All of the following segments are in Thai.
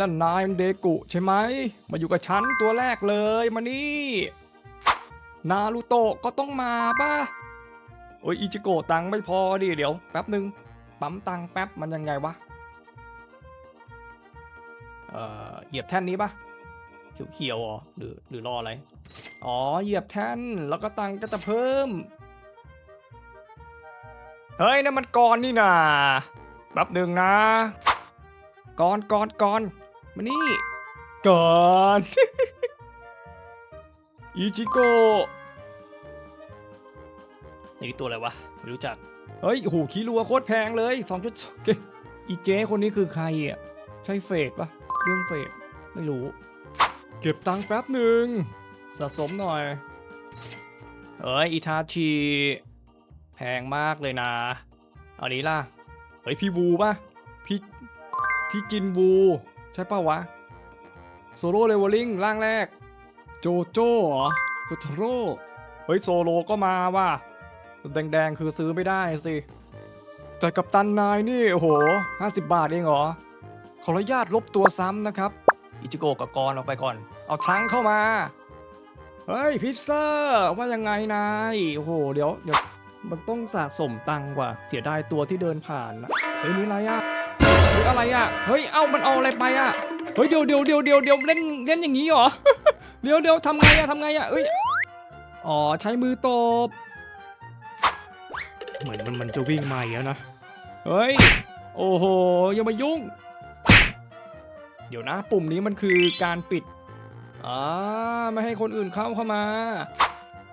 นั่นนายมันเดกุใช่ไหม มาอยู่กับฉันตัวแรกเลยมานี่ นารูโตะก็ต้องมาป่ะโอ้ยอิจิโกะตังไม่พอดิเดี๋ยวแป๊บหนึ่งปั๊มตังแป๊บมันยังไงวะ เอ่อเหยียบแท่นนี้ป่ะเขียวๆเหรอหรือหรือรออะไร อ๋อเหยียบแท่นแล้วก็ตังก็จะเพิ่ม เฮ้ยนั่นมันกรนี่นาแป๊บหนึ่งนะ กรกรกรมานี่กรอิจิโกะนี่ตัวอะไรวะ ไม่รู้จัก เฮ้ยโอ้โหคีรัวโคตรแพงเลย2.2เกอีเจคนนี้คือใครอะ ใช่เฟดปะเรื่องเฟดไม่รู้ เก็บตังค์แป๊บหนึ่งสะสมหน่อย เอ้ยอิทาชิแพงมากเลยนะ เอานี้ล่ะ เฮ้ย พี่วูปะพี่ พี่จินวูใช่ปะวะโซโล่เลเวลลิ่งร่างแรก โจโจ้เหรอโจโทโร่เฮ้ยโซโลก็มาว่ะแดงๆ คือซื้อไม่ได้สิ แต่กับตันนายนี่ โอ้โห 50 บาทเองเหรอ ขออนุญาตลบตัวซ้ำนะครับ อิจิโกะกับกรออกไปก่อน เอาทั้งเข้ามา เฮ้ย พิซซ่า ว่ายังไงนาย โอ้โห เดี๋ยวเดี๋ยวมันต้องสะสมตังค์ว่ะเสียดายตัวที่เดินผ่านนะเฮ้ยนี่อะไรอะ อะไรอะเฮ้ย เอ้า มันเอาอะไรไปอะเฮ้ย เดี๋ยวเดี๋ยวเดี๋ยวเดี๋ยวเดี๋ยวเล่นเล่นอย่างนี้เหรอ เดี๋ยวเดี๋ยวทำไงอะทำไงอะเอ้ย อ๋อ ใช้มือตบ เหมือนมันมันจะวิ่งมาอีกแล้วนะ เฮ้ย โอ้โห อย่ามายุ่ง เดี๋ยวนะ ปุ่มนี้มันคือการปิด อ่า ไม่ให้คนอื่นเข้าเข้ามา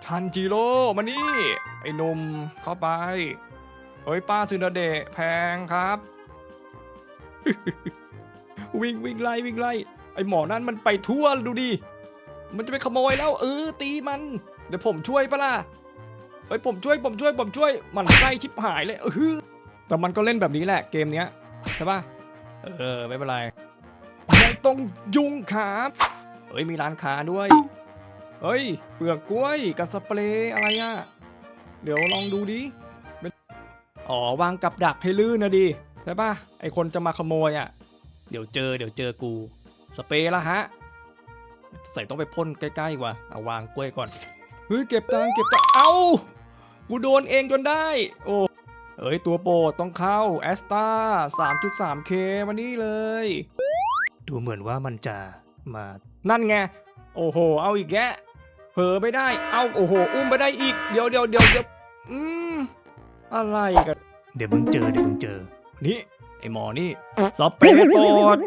ทันจิโร่มานี่ ไอ้หนุ่มเข้าไป เฮ้ยป้าซึนาเดะแพงครับ วิ่งวิ่งไล่วิ่งไล่ไอหมอนั่นมันไปทั่วดูดิ มันจะไปขโมยแล้วเออตีมัน เดี๋ยวผมช่วยปะล่ะเฮ้ยผมช่วยผมช่วยผมช่วย มันไส้ชิบหายเลยเออแต่มันก็เล่นแบบนี้แหละเกมเนี้ยใช่ปะเออไม่เป็นไรไม่ต้องยุ่งครับเฮ้ยมีร้านค้าด้วย เฮ้ยเปลือกกล้วยกับสเปรย์อะไรอะเดี๋ยวลองดูดิ อ๋อวางกับดักให้ลื่นนะดิ ใช่ปะไอคนจะมาขโมยอะเดี๋ยวเจอเดี๋ยวเจอกู สเปรย์ละฮะ ใส่ต้องไปพ่นใกล้ๆกว่าเอาวางกล้วยก่อน เฮ้ยเก็บตังเก็บตังเอ้า กูโดนเองจนได้ โอ้เอ้ยตัวโปรดต้องเข้าแอสตา 3.3K มานี่เลย ดูเหมือนว่ามันจะมา นั่นไง โอ้โห เอาอีกแกเผลอไม่ได้ เอาโอ้โห อุ้มไปได้อีก เดี๋ยวเดี๋ยวเดี๋ยวเดี๋ยวอืม อะไรกัน เดี๋ยวมึงเจอ เดี๋ยวมึงเจอ นี่ไอหมอนี่สเปรย์ปรด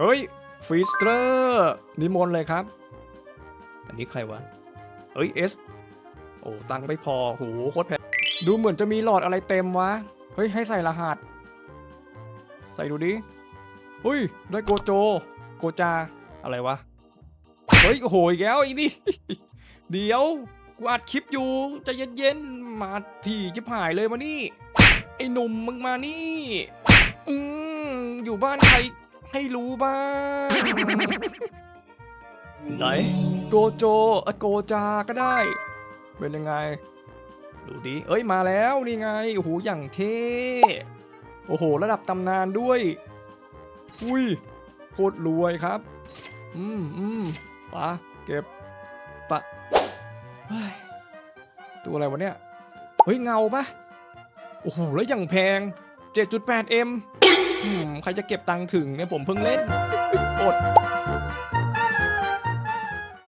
เฮ้ยฟรีสเตอร์นิมนต์เลยครับ อันนี้ใครวะเฮ้ยเอสโอ้ตังค์ไม่พอโหโคตรแพงดูเหมือนจะมีหลอดอะไรเต็มวะ เฮ้ย ให้ใส่รหัส ใส่ดูดิเฮ้ย ได้โกโจ โกจา อะไรวะ เฮ้ย โอ้โหอีกแล้วอีนี่ เดี๋ยว กูอัดคลิปอยู่ใจเย็นๆ มาถี่จิบหายเลยมานี่ ไอ้หนุ่มมึงมานี่ อืมอยู่บ้านใครให้รู้บ้าง ไหน โกโจเอ้ยโกจาก็ได้ เป็นยังไง ดูดิ เอ้ยมาแล้วนี่ไง โอ้โหอย่างเท่ โอ้โห ระดับตำนานด้วย อุ้ย โคตรรวยครับ อืมอืมปะเก็บปะเฮ้ยตัวอะไรวะเนี่ย เฮ้ย เงาปะ โอ้โหแล้วอย่างแพง 7.8M ใครจะเก็บตังค์ถึงเนี่ยผมเพิ่งเล่นอด